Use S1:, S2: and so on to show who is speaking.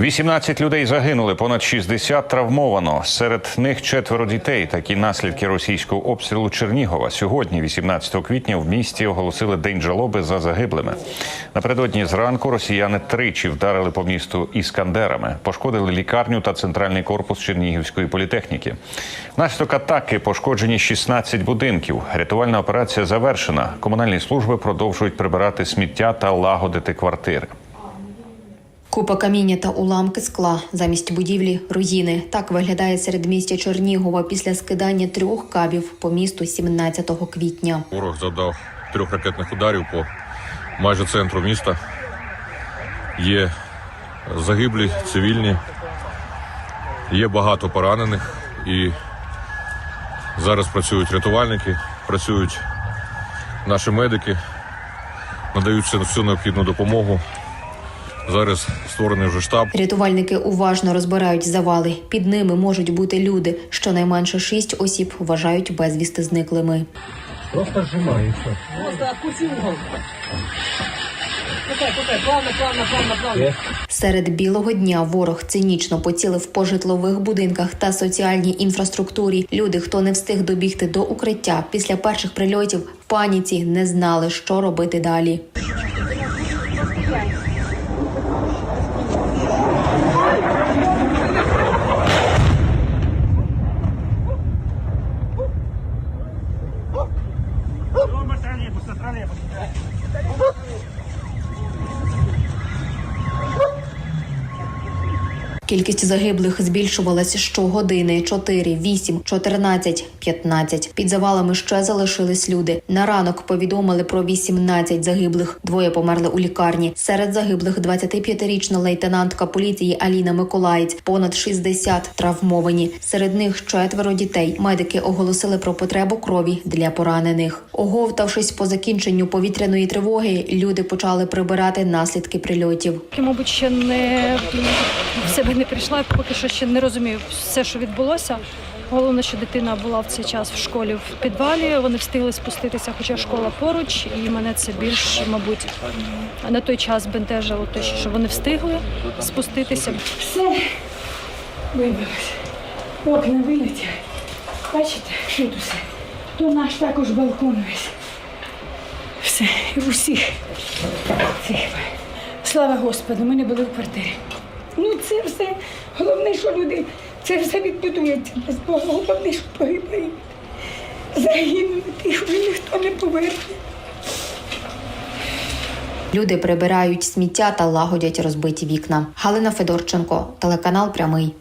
S1: 18 людей загинули, понад 60 травмовано. Серед них четверо дітей. Такі наслідки російського обстрілу Чернігова. Сьогодні, 18 квітня, в місті оголосили день жалоби за загиблими. Напередодні зранку росіяни тричі вдарили по місту іскандерами, пошкодили лікарню та центральний корпус Чернігівської політехніки. Внаслідок атаки пошкоджені 16 будинків. Рятувальна операція завершена. Комунальні служби продовжують прибирати сміття та лагодити квартири.
S2: Купа каміння та уламки скла замість будівлі руїни. Так виглядає середмістя Чернігова після скидання трьох кабів по місту 17 квітня.
S3: Ворог завдав трьох ракетних ударів по майже центру міста. Є загиблі, цивільні, є багато поранених і зараз працюють рятувальники, працюють наші медики, надають всю- необхідну допомогу. Зараз створений вже штаб.
S2: Рятувальники уважно розбирають завали. Під ними можуть бути люди. Щонайменше шість осіб вважають безвісти зниклими.
S4: Просто
S5: плавно.
S2: Серед білого дня ворог цинічно поцілив по житлових будинках та соціальній інфраструктурі. Люди, хто не встиг добігти до укриття після перших прильотів, в паніці не знали, що робити далі. троллейбус. Кількість загиблих збільшувалася щогодини 4, 8, 14, 15. Під завалами ще залишились люди. На ранок повідомили про 18 загиблих. Двоє померли у лікарні. Серед загиблих 25-річна лейтенантка поліції Аліна Миколаєць. Понад 60 травмовані. Серед них четверо дітей. Медики оголосили про потребу крові для поранених. Оговтавшись по закінченню повітряної тривоги, люди почали прибирати наслідки прильотів.
S6: Мабуть, ще не в себе не прийшла, поки що ще не розумію все, що відбулося. Головне, що дитина була в цей час в школі в підвалі. Вони встигли спуститися, хоча школа поруч, і мене це більш, мабуть, на той час бентежило те, що вони встигли спуститися.
S7: Все вибилось. Окна вилетіли. Бачите, тут усе. То наш також балкон весь. Все, і усіх цих. Слава Господу, ми не були в квартирі. Ну це все. Головне, що люди, це все відбудується без Бога. Головне, що погибає. Загинули, тих вже ніхто не поверне.
S2: Люди прибирають сміття та лагодять розбиті вікна. Галина Федорченко, телеканал Прямий.